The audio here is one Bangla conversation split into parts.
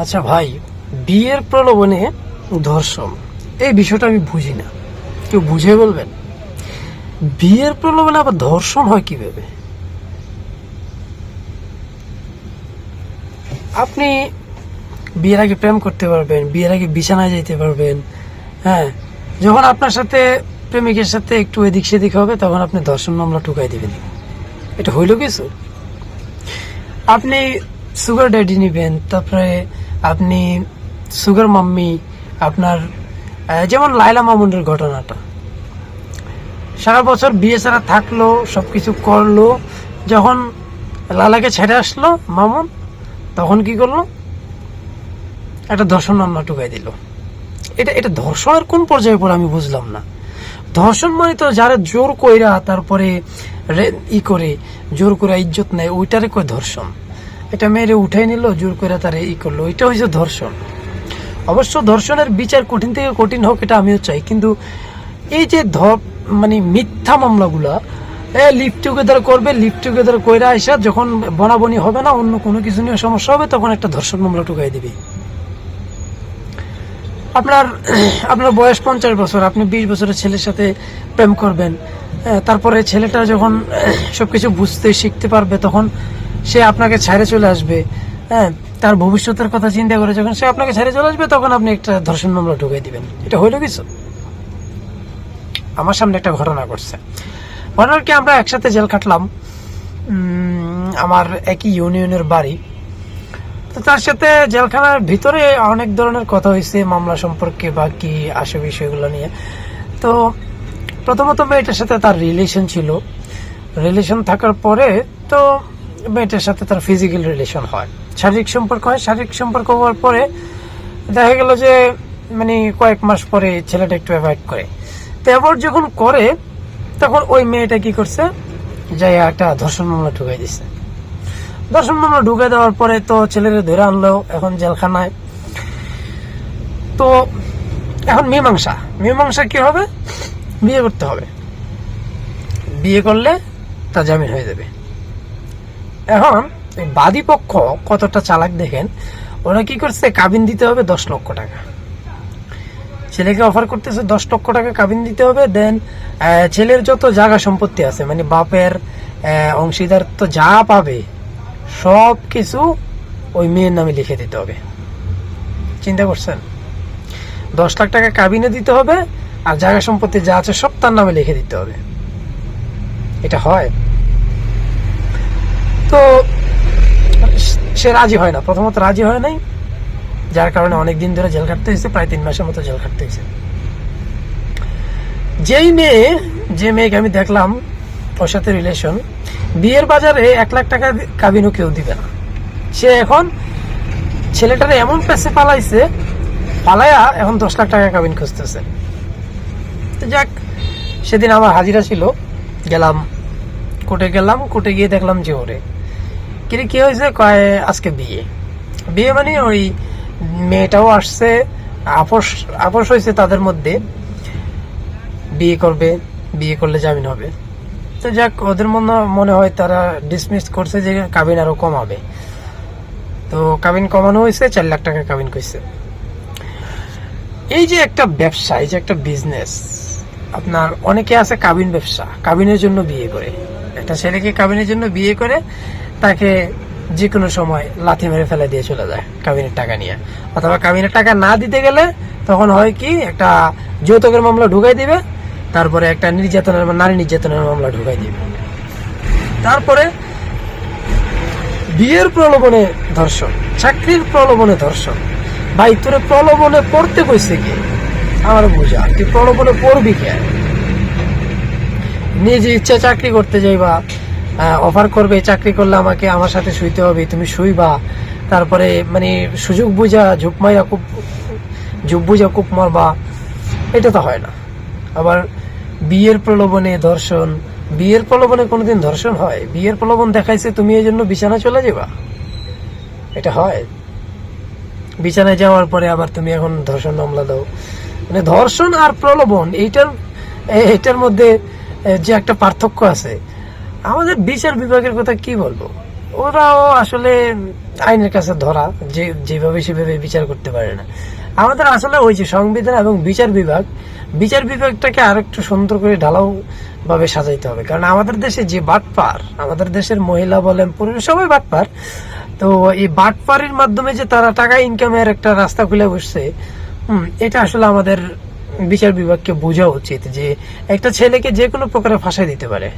আচ্ছা ভাই, বিয়ের প্রলোভনে ধর্ষণ, এই বিষয়টা আমি বুঝি না। কেউ বুঝে বলবেন? বিয়ের প্রলোভনে আবার ধর্ষণ হয় কীভাবে? আপনি বিয়ের আগে প্রেম করতে পারবেন, বিয়ের আগে বিছানায় যেতে পারবেন হ্যাঁ? যখন আপনার সাথে, প্রেমিকের সাথে একটু এদিক সেদিক হবে, তখন আপনি ধর্ষণ মামলা টুকাই দিবেন। এটা হইল কিছু আপনি সুগার ড্যাডি নেবেন, তারপরে আপনি সুগার মাম্মি, আপনার যেমন লাইলা মামুনের ঘটনাটা। সারা বছর বিয়ে ছাড়া থাকল, সবকিছু করল, যখন লালাকে ছেড়ে আসলো মামুন, তখন কি করল? একটা ধর্ষণ মামলা টুকাই দিল। এটা এটা ধর্ষণের কোন পর্যায়ে পড়ে আমি বুঝলাম না। ধর্ষণ মানে তো যারা জোর কইরা তারপরে ই করে, জোর করে ইজ্জত নেয়, ওইটারে কয় ধর্ষণ। এটা মেয়েরে উঠাই নিল, জোর করে তারে ই করল। এটা হয়েছে ধর্ষণ। অবশ্য ধর্ষণের বিচার কঠিন থেকে কঠিন হোক, এটা আমিও চাই। কিন্তু এই যে ধর মানে মিথ্যা মামলাগুলা লিভ টুগেদার করবে লিভ টুগেদার কইরা আইসা যখন বনাবনি হবে না, অন্য কোনো কিছু নিয়ে সমস্যা হবে, তখন একটা ধর্ষণ মামলা টুকাই দিবে। আপনার আপনার বয়স পঞ্চাশ বছর, আপনি বিশ বছরের ছেলের সাথে প্রেম করবেন। তারপরে ছেলেটা যখন সবকিছু বুঝতে শিখতে পারবে, তখন সে আপনাকে ছেড়ে চলে আসবে। হ্যাঁ তার ভবিষ্যতের কথা চিন্তা করে যখন সে আপনাকে ছেড়ে চলে আসবে তখন আপনি একটা ধর্ষণ মামলা ঢুকাই দিবেন। এটা হইল কিছু আমার সামনে একটা ঘটনা ঘটছে। ঘটনার কি আমরা একসাথে জেল কাটলাম উম, আমার একই ইউনিয়নের বাড়ি। তো তার সাথে জেলখানার ভিতরে অনেক ধরনের কথা হয়েছে মামলা সম্পর্কে বা কি আসে বিষয়গুলো নিয়ে। তো প্রথমত মেয়েটার সাথে তার রিলেশন ছিল। রিলেশন থাকার পরে তো মেয়েটার সাথে তার ফিজিক্যাল রিলেশন হয়। শারীরিক সম্পর্ক হয়, শারীরিক সম্পর্ক হওয়ার পরে দেখা গেল যে মানে কয়েক মাস পরে ছেলেটা একটু অ্যাভয়েড করে। তো যখন করে, তখন ওই মেয়েটা কি করছে? যাই একটা ধর্ষণ মামলা ঢুকাই দিচ্ছে দর্শন মামলা ঢুকে দেওয়ার পরে তো ছেলেরে ধরে আনলো, এখন জেলখানায়। তো এখন মীমাংসা। মীমাংসা কি হবে? বিয়ে করতে হবে। বিয়ে করলে তা জামিন হয়ে যাবে। এখন বাদী পক্ষ কতটা চালাক দেখেন, ওরা কি করছে, কাবিন দিতে হবে দশ লক্ষ টাকা। ছেলেকে অফার করতেছে দশ লক্ষ টাকা কাবিন দিতে হবে দেন ছেলের যত জায়গা সম্পত্তি আছে মানে বাপের অংশীদার তো যা পাবে, সব কিছু ওই মেয়ের নামে লিখে দিতে হবে। চিন্তা করছেন? দশ লাখ টাকা কাবিনে দিতে হবে, আর জায়গা সম্পত্তি যা আছে সব তার নামে লিখে দিতে হবে। এটা হয়। তো সে রাজি হয় না। প্রথমত রাজি হয় নাই, যার কারণে অনেক দিন ধরে জেল খাটতে হয়েছে, প্রায় তিন মাসের মতো জেল খাটতে হয়েছে। যেই মেয়ে, যে মেয়েকে আমি দেখলাম, ওর সাথে রিলেশন বিয়ের বাজারে এক লাখ টাকা কাবিনও কেউ দিবে না। সে এখন ছেলেটারে এমন পেছে পালাইছে পালাইয়া এখন দশ লাখ টাকা কাবিন খুঁজতেছে। তো যাক, সেদিন আমার হাজিরা ছিল, গেলাম। কোর্টে গেলাম, কোর্টে গিয়ে দেখলাম যে ওরে। কিরে, কি হয়েছে? কয়, আজকে বিয়ে। বিয়ে মানে ওই মেয়েটাও আসছে, আপোষ আপোষ হয়েছে তাদের মধ্যে। বিয়ে করবে, বিয়ে করলে জামিন হবে। তো যাক, ওদের মনে মনে হয় তারা ডিসমিস করছে যে কাবিন আরও কমাবে। তো কাবিন কমানো হয়েছে, চার লাখ টাকা কাবিন কইছে। এই যে একটা ব্যবসা, এই যে একটা বিজনেস আপনার অনেকে আছে কাবিন ব্যবসা, কাবিনের জন্য বিয়ে করে। একটা ছেলেকে কাবিনের জন্য বিয়ে করে তাকে যে কোনো সময় লাথি মেরে ফেলে দিয়ে চলে যায় কাবিনের টাকা নিয়ে। অথবা কাবিনের টাকা না দিতে গেলে তখন হয় কি, একটা যৌতুকের মামলা ঢুকাই দিবে, তারপরে একটা নির্যাতনের, নারী নির্যাতনের মামলা ঢুকাই দিবে। তারপরে বিয়ের প্রলোভনে ধর্ষণ, চাকরির প্রলোভনে ধর্ষণ ভাই তোরে প্রলোভনে পড়তে কইছে কি আমার বোঝা, তুই প্রলোভনে পড়বি কে? নিজে ইচ্ছা চাকরি করতে যাইবা অফার করবে, চাকরি করলে আমাকে আমার সাথে শুইতে হবে, তুমি শুইবা। তারপরে মানে সুযোগ বুঝা ঝুপ মাইয়া খুব ঝুপ বুঝা খুব মারবা। এটা তো হয় না। আবার বিয়ের প্রলোভনে ধর্ষণ, বিয়ের প্রলোভনে কোনোদিন ধর্ষণ হয়। বিয়ের প্রলোভন দেখাইছে, তুমি এই জন্য বিছানা চলে যাবা এটা হয়। বিছানায় যাওয়ার পরে আবার তুমি এখন ধর্ষণ মামলা দাও। মানে ধর্ষণ আর প্রলোভন, এইটার এটার মধ্যে যে একটা পার্থক্য আছে আমাদের বিচার বিভাগের কথা কি বলব? ওরাও আসলে আইনের কাছে ধরা, যে, যেভাবে সেভাবে বিচার করতে পারে না। আমাদের আসলে ওই যে সংবিধান এবং বিচার বিভাগ, বিচার বিভাগটাকে আরেকটু সুন্দর করে ঢালাও ভাবে সাজাইতে হবে। কারণ আমাদের দেশে যে বাটপার, আমাদের দেশের মহিলা বলেন, পুরুষ, সবাই বাটপার। তো এই বাটপারির মাধ্যমে যে তারা টাকা ইনকামের একটা রাস্তা খুলে বসছে এটা আসলে আমাদের বিচার বিভাগকে বোঝা উচিত যে একটা ছেলেকে যে কোনো প্রকারে ফাঁসাই দিতে পারে।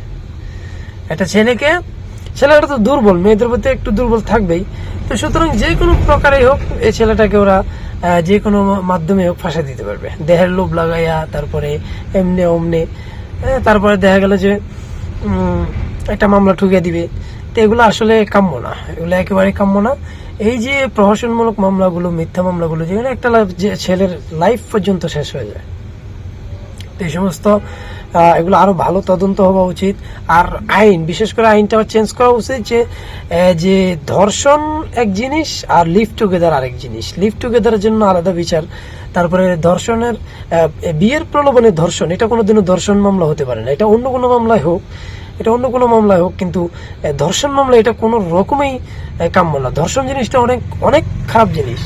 একটা ছেলেকে, ছেলেটা তো দুর্বল, মেয়েদের প্রতি একটু দুর্বল থাকবেই। তো সুতরাং যে কোনো প্রকারে হোক, এই ছেলেটাকে ওরা যে কোনো মাধ্যমে হোক ফাঁসা দিতে পারবে। দেহের লোভ লাগাইয়া তারপরে এমনি অমনে তারপরে দেখা গেল যে একটা মামলা ঠুকে দিবে। তো এগুলো আসলে কাম্য না, এগুলো একেবারে কাম্য না। এই যে প্রহসনমূলক মামলাগুলো, মিথ্যা মামলাগুলো, যেখানে একটা ছেলের লাইফ পর্যন্ত শেষ হয়ে যায়। তো এই সমস্ত এগুলো আরও ভালো তদন্ত হওয়া উচিত। আর আইন, বিশেষ করে আইনটা চেঞ্জ করা উচিত যে যে ধর্ষণ এক জিনিস আর লিভ টুগেদার আরেক জিনিস। লিভ টুগেদারের জন্য আলাদা বিচার। তারপরে ধর্ষণের বিয়ের প্রলোভনে ধর্ষণ, এটা কোনোদিনও ধর্ষণ মামলা হতে পারে না। এটা অন্য কোনো মামলায় হোক, এটা অন্য কোনো মামলায় হোক, কিন্তু ধর্ষণ মামলা এটা কোনো রকমেই কাম্য না। ধর্ষণ জিনিসটা অনেক অনেক খারাপ জিনিস।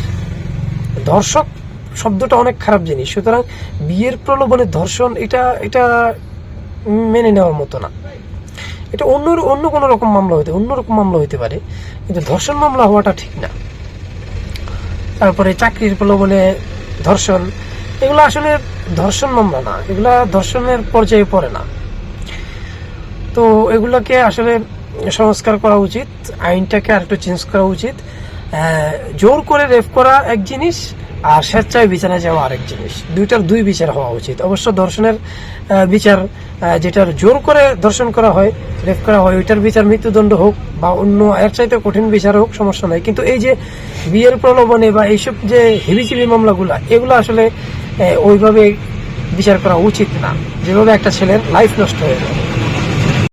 ধর্ষক শব্দটা অনেক খারাপ জিনিস। সুতরাং বিয়ের প্রলোভনে ধর্ষণ এটা এটা মেনে নেওয়ার মতো না। এটা অন্য অন্য কোনো রকম মামলা হতে, অন্য রকম মামলা হতে পারে, কিন্তু ধর্ষণ মামলা হওয়াটা ঠিক না। তারপরে চাকরির প্রলোভনে ধর্ষণ, এগুলো আসলে ধর্ষণ মামলা না, এগুলা ধর্ষণের পর্যায়ে পড়ে না। তো এগুলোকে আসলে সংস্কার করা উচিত, আইনটাকে আরেকটু চেঞ্জ করা উচিত। জোর করে রেপ করা এক জিনিস আর স্বেচ্ছায় বিচারে যাওয়া আরেক জিনিস। দুইটার দুই বিচার হওয়া উচিত। অবশ্য ধর্ষণের বিচার যেটার জোর করে ধর্ষণ করা হয়, রেপ করা হয়, ওইটার বিচার মৃত্যুদণ্ড হোক বা অন্য এর চাইতে কঠিন বিচার হোক, সমস্যা নাই। কিন্তু এই যে বিয়ের প্রলোভনে বা এইসব যে হেবিচিবি মামলাগুলো, এগুলো আসলে ওইভাবে বিচার করা উচিত না। যেভাবে একটা ছেলের লাইফ নষ্ট হয়ে যায়।